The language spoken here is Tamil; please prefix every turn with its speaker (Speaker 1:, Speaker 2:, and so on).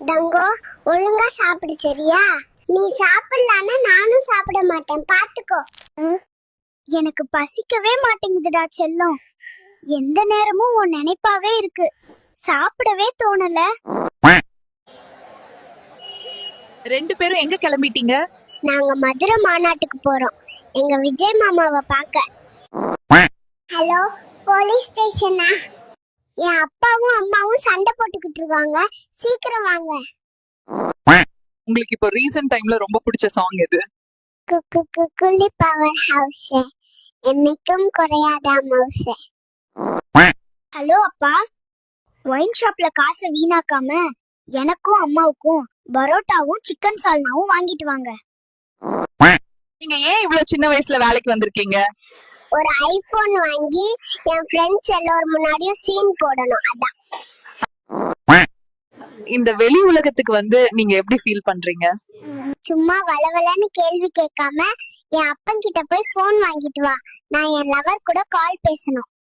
Speaker 1: தங்கோ ஒழுங்கா சாப்பிடு சரியா? நீ சாப்பிடலன்னா நானும் சாப்பிட மாட்டேன். பாத்துக்கோ. எனக்கு பசிக்கவே மாட்டேங்குதுடா செல்லம். எந்த நேரமும் உன் நினைப்பாவே இருக்கு. சாப்பிடவே தோணல.
Speaker 2: ரெண்டு பேரும் எங்க கிளம்பிட்டீங்க?
Speaker 1: நாங்க மதுரை மாநாட்டுக்கு போறோம். எங்க விஜய் மாமாவை பார்க்க ஹலோ போலீஸ் ஸ்டேஷனா? என் அப்பாவும் அம்மாவும் சண்டை போட்டுக்கிட்டு இருக்காங்க சீக்கிரம் வாங்க.
Speaker 2: உங்களுக்கு இப்போ ரீசன்ட் டைம்ல ரொம்ப பிடிச்ச சாங் எது?
Speaker 1: குக்கு குக்குலி பவர் ஹவுஸ் என்னைக்கும் குறையாத மவுஸ் ஹலோ அப்பா. ஒயின் ஷாப்ல காசை வீணாக்காம எனக்கும் அம்மாவுக்கும் பரோட்டாவும் சிக்கன் சால்னாவும் வாங்கிட்டு வாங்க.
Speaker 2: நீங்க ஏன் இவ்வளவு சின்ன வயசுல வேலைக்கு வந்திருக்கீங்க?
Speaker 1: ஒரு ஐபோன் வாங்கி என் ஃப்ரெண்ட்ஸ் எல்லாரும் முன்னாடியும் சீன் போடணும். அதான்.
Speaker 2: இந்த வெளி உலகத்துக்கு வந்து நீங்க எப்படி ஃபீல் பண்றீங்க?
Speaker 1: சும்மா வளவலன்னு கேள்வி கேட்காம என் அப்பன் கிட்ட போய் போன் வாங்கிட்டு வா. நான் என் லவர் கூட கால் பேசணும்.